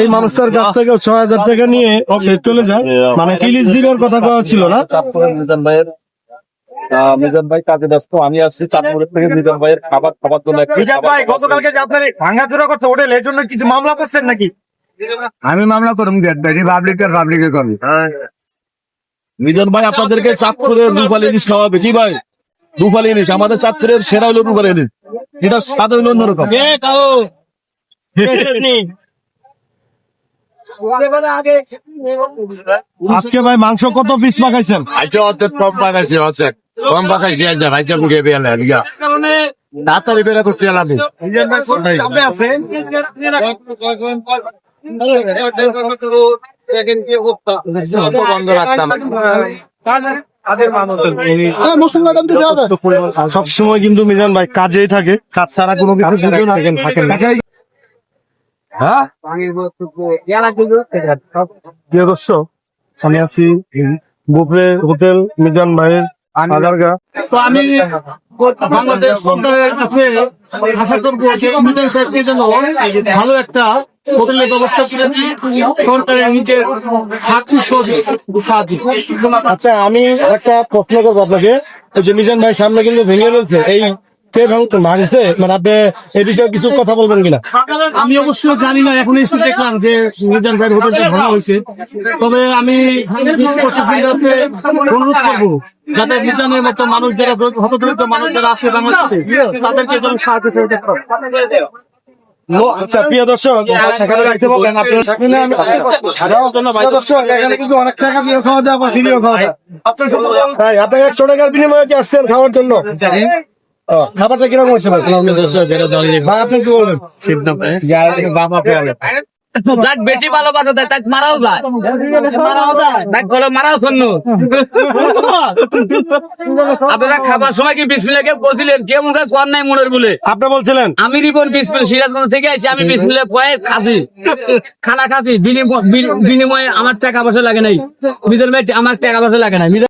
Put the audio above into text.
এই মানুষটার কাছ থেকে ছয় হাজার টাকা নিয়ে চলে যায়। মানে কিলিশ দিবার কথা কওয়া ছিল না। মিজান ভাই কাজে ব্যস্ত আমি আসছি চাঁদপুরের থেকে মিজান ভাইয়ের খাবার খাবার জন্য একটু বিজাত ভাই গতকালকে যে আপনার ভাঙ্গাচোরা করছে হোটেল এর জন্য কিছু মামলা করছেন নাকি? আমি মামলা করুন পাবলিকে করবি মিজান ভাই আপনাদেরকে চাঁদপুরের রূপালী ইলিশ খাওয়াবে। কি ভাই? রূপালী ইলিশ আমাদের চাঁদপুরের সেরা হলো রূপালী ইলিশ। এটা স্বাদ হইল অন্যরকম। আজকে ভাই মাংস কত পিস পাকাইছেন? আজকে অর্ধেক কম পাকাইছি অর্ধেক। কম পাকাইছি একদম ভাইকে মুখে বেলে তাড়াতাড়ি বেড়ে বন্ধ রাখতাম সবসময় কিন্তু মিজান ভাই কাজেই থাকে কাজ ছাড়া কোনো কিছু থাকেন প্রিয় দর্শক আমি আছি গোপরে হোটেল মিজান ভাইয়ের আগারগা তো আমি বাংলাদেশ সরকারের কাছে আশা করব যে মিজান সাহেবকে যেন ভালো একটা হোটেলের ব্যবস্থা করে দিয়ে সরকারের নিজের আর্থিক সহযোগিতা আচ্ছা আমি একটা প্রশ্ন করব আপনাকে। এই যে মিজান ভাই সামনে কিন্তু ভেঙে রয়েছে এই মানে আপনি এই বিষয়ে কিছু কথা বলবেন কিনা? আমি অবশ্য জানি না এখন এসে দেখলাম যে মিজান ভাইয়ের হোটেলটা ভাঙা হয়েছে। তবে আমি পুলিশ প্রশাসনের কাছে অনুরোধ করব যাতে মিজানের মতো মানুষ যারা হতদরিদ্র মানুষ যারা আছে বাংলাদেশে তাদেরকে যেন সাহায্য সহযোগিতা করে। আচ্ছা প্রিয় দর্শক এখানে আপনার দর্শক এখানে কিন্তু অনেক টাকা দিয়ে খাওয়া যায় আবার ফ্রিও খাওয়া যায় তাই একশো টাকার বিনিময়ে আসছেন খাওয়ার জন্য। খাবারটা কীরকম ভাই? ভাই আপনি কি বলবেন যাক বেশি ভালোবাসা দেয় তাক মারাও যায়। তাক বলে মারাও শূন্য। আপনারা খাবার সময় কি বিসমিল্লাকে বলছিলেন কে মুখে কোয়ার নাই মনের বলে? আপনি বলছিলেন। আমি রিপন বিসমিল সিরাজগঞ্জ থেকে আসি আমি বিসমিল্লা কয়ে খাসি। খানা খাসি বিনিময়ে আমার টাকা পয়সা লাগে নাই। মিজান ভাই আমার টাকা পয়সা লাগে নাই।